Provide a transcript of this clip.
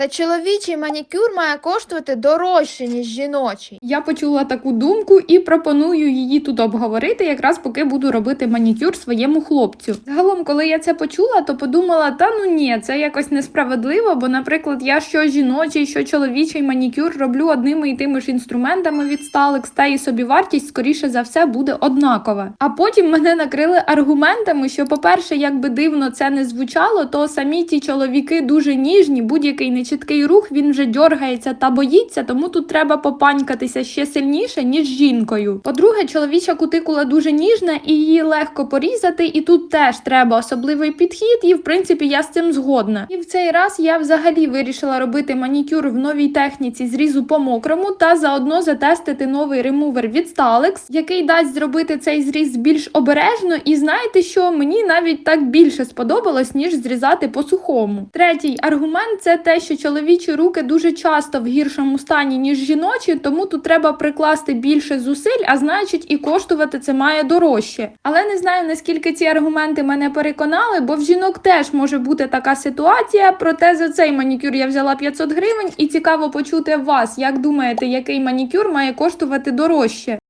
Та чоловічий манікюр має коштувати дорожче, ніж жіночий. Я почула таку думку і пропоную її тут обговорити, якраз поки буду робити манікюр своєму хлопцю. Загалом, коли я це почула, то подумала: та ну ні, це якось несправедливо, бо, наприклад, я що жіночий, що чоловічий манікюр роблю одними і тими ж інструментами від Stalex, та і собівартість, скоріше за все, буде однакова. А потім мене накрили аргументами, що, по-перше, якби дивно це не звучало, то самі ті чоловіки дуже ніжні, будь-який нечіткий рух він вже дьоргається та боїться, тому тут треба попанькатися ще сильніше, ніж жінкою. По-друге, чоловіча кутикула дуже ніжна і її легко порізати, і тут теж треба особливий підхід, і в принципі я з цим згодна. І в цей раз я взагалі вирішила робити манікюр в новій техніці зрізу по мокрому та заодно затестити новий ремувер від Stalex, який дасть зробити цей зріз більш обережно. І знаєте що, мені навіть так більше сподобалось, ніж зрізати по сухому. Третій аргумент це те, що чоловічі руки дуже часто в гіршому стані, ніж жіночі, тому тут треба прикласти більше зусиль, а значить і коштувати це має дорожче. Але не знаю наскільки ці аргументи мене переконали, бо в жінок теж може бути така ситуація. Проте за цей манікюр я взяла 500 гривень, і цікаво почути вас, як думаєте, який манікюр має коштувати дорожче.